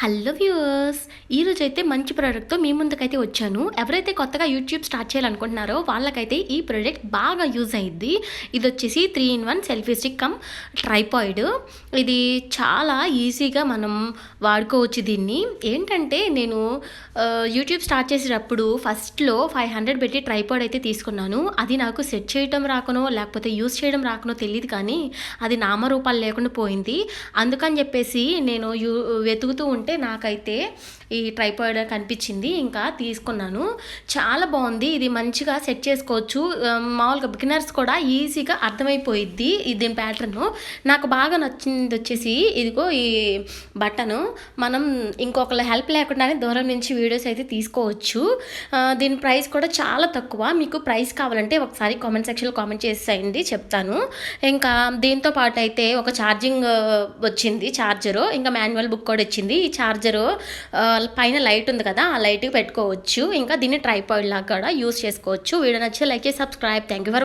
Hello viewers ఈరోజు అయితే మంచి ప్రోడక్ట్తో మీ ముందుకైతే వచ్చాను. ఎవరైతే కొత్తగా యూట్యూబ్ స్టార్ట్ చేయాలనుకుంటున్నారో వాళ్ళకైతే ఈ ప్రోడక్ట్ బాగా యూజ్ అయ్యింది ఇది వచ్చేసి three in one selfie stick cum tripod ఇది చాలా ఈజీగా మనం వాడుకోవచ్చు దీన్ని. ఏంటంటే నేను యూట్యూబ్ స్టార్ట్ చేసేటప్పుడు ఫస్ట్లో ఫైవ్ హండ్రెడ్ పెట్టి ట్రైపాయిడ్ అయితే తీసుకున్నాను. అది నాకు సెట్ చేయడం రాకనో లేకపోతే యూజ్ చేయడం రాకనో తెలియదు కానీ అది నామరూపాలు లేకుండా పోయింది. అందుకని చెప్పేసి నేను యూ వెతుకుతూ ఉంటే నాకైతే ఈ ట్రైపాయిడ్ కనిపించింది ఇంకా తీసుకున్నాను. చాలా బాగుంది ఇది మంచిగా సెట్ చేసుకోవచ్చు. మామూలుగా బిగినర్స్ కూడా ఈజీగా అర్థమైపోయిద్ది ఇది దీని నాకు బాగా నచ్చింది వచ్చేసి ఇదిగో ఈ బటను. మనం ఇంకొకళ్ళ హెల్ప్ లేకుండానే దూరం నుంచి వీడియోస్ అయితే తీసుకోవచ్చు. దీని ప్రైస్ కూడా చాలా తక్కువ. మీకు ప్రైస్ కావాలంటే ఒకసారి కామెంట్ సెక్షన్లో కామెంట్ చేసేయండి చెప్తాను. ఇంకా దీంతో పాటు అయితే ఒక ఛార్జింగ్ వచ్చింది ఛార్జరు. ఇంకా మాన్యువల్ బుక్ కూడా వచ్చింది. ఈ ఛార్జరు ఆ, పైన లైట్ ఉంది కదా ఆ లైట్కి పెట్టుకోవచ్చు. ఇంకా దీన్ని ట్రైపాయిడ్ లాగా కూడా యూస్ చేసుకోవచ్చు. వీడియో నచ్చితే లైక్ చేసి సబ్స్క్రైబ్. Thank you for